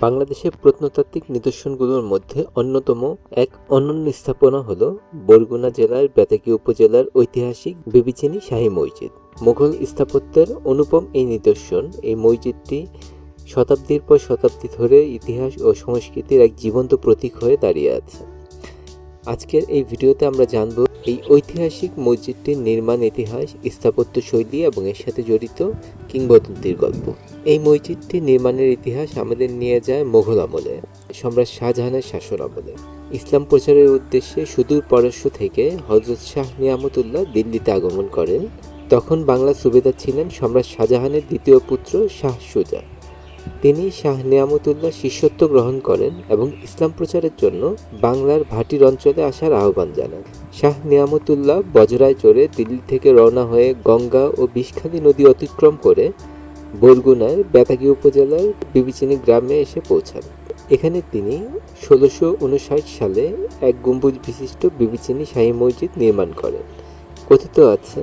বাংলাদেশের প্রত্নতাত্ত্বিক নিদর্শনগুলোর মধ্যে অন্যতম এক অনন্য স্থাপনা হল বরগুনা জেলার বেতাকি উপজেলার ঐতিহাসিক বিবেচিনী শাহী মসজিদ। মুঘল স্থাপত্যের অনুপম এই নিদর্শন, এই মসজিদটি শতাব্দীর পর শতাব্দী ধরে ইতিহাস ও সংস্কৃতির এক জীবন্ত প্রতীক হয়ে দাঁড়িয়ে আছে। আজকের এই ভিডিওতে আমরা জানব এই ঐতিহাসিক মসজিদটির নির্মাণ ইতিহাস, স্থাপত্য শৈলী এবং এর সাথে জড়িত কিংবদন্তির গল্প। এই মসজিদটি নির্মাণের ইতিহাস আমাদের নিয়ে যায় মোঘল আমলে, সম্রাট শাহজাহানের শাসন আমলে। ইসলাম প্রচারের উদ্দেশ্যে সুদূর পরশ্ব থেকে হজরত শাহ নিয়ামতুল্লাহ দিল্লিতে আগমন করেন। তখন বাংলার সুবেদার ছিলেন সম্রাট শাহজাহানের দ্বিতীয় পুত্র শাহ সুজা তিনি শাহ নিয়ামতুল্লাহ শিষ্যত্ব গ্রহণ করেন এবং ইসলাম প্রচারের জন্য বাংলার ভাটির অঞ্চলে আসার আহ্বান জানান। শাহ নিয়ামতুল্লাহ বজরায় চড়ে দিল্লি থেকে রওনা হয়ে গঙ্গা ও বিষখালী নদী অতিক্রম করে বরগুনার বেতাগী উপজেলার বিবিচিনি গ্রামে এসে পৌঁছান। এখানে তিনি ষোলোশো উনষাট সালে এক গম্বুজ বিশিষ্ট বিবিচিনি শাহী মসজিদ নির্মাণ করেন। কথিত আছে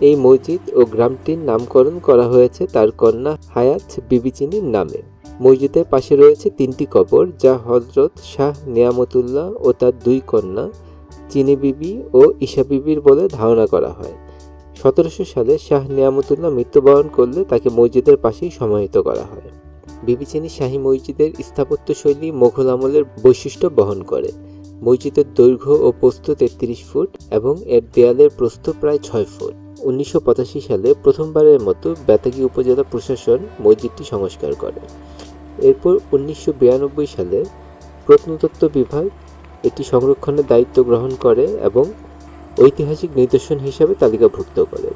এই মসজিদ ও গ্রামটির নামকরণ করা হয়েছে তার কন্যা হায়াত বিবিচিনির নামে। মসজিদের পাশে রয়েছে তিনটি কবর, যা হজরত শাহ নিয়ামতুল্লাহ ও তার দুই কন্যা চিনি বিবি ও ঈশা বিবির বলে ধারণা করা হয়। সতেরোশো সালে শাহ নিয়ামতুল্লাহ মৃত্যুবরণ করলে তাকে মসজিদের পাশেই সমাহিত করা হয়। বিবিচিনি শাহী মসজিদের স্থাপত্যশৈলী মোঘল আমলের বৈশিষ্ট্য বহন করে। মসজিদের দৈর্ঘ্য ও প্রস্থ তেত্রিশ ফুট এবং এর দেয়ালের প্রস্থ প্রায় ছয় ফুট। উনিশশো পঁচাশি সালে প্রথমবারের মতো বেতাগী উপজেলা প্রশাসন মসজিদটি সংস্কার করে। এরপর উনিশশো বিরানব্বই সালে প্রত্নতত্ত্ব বিভাগ এটি সংরক্ষণের দায়িত্ব গ্রহণ করে এবং ঐতিহাসিক নিদর্শন হিসাবে তালিকাভুক্ত করে।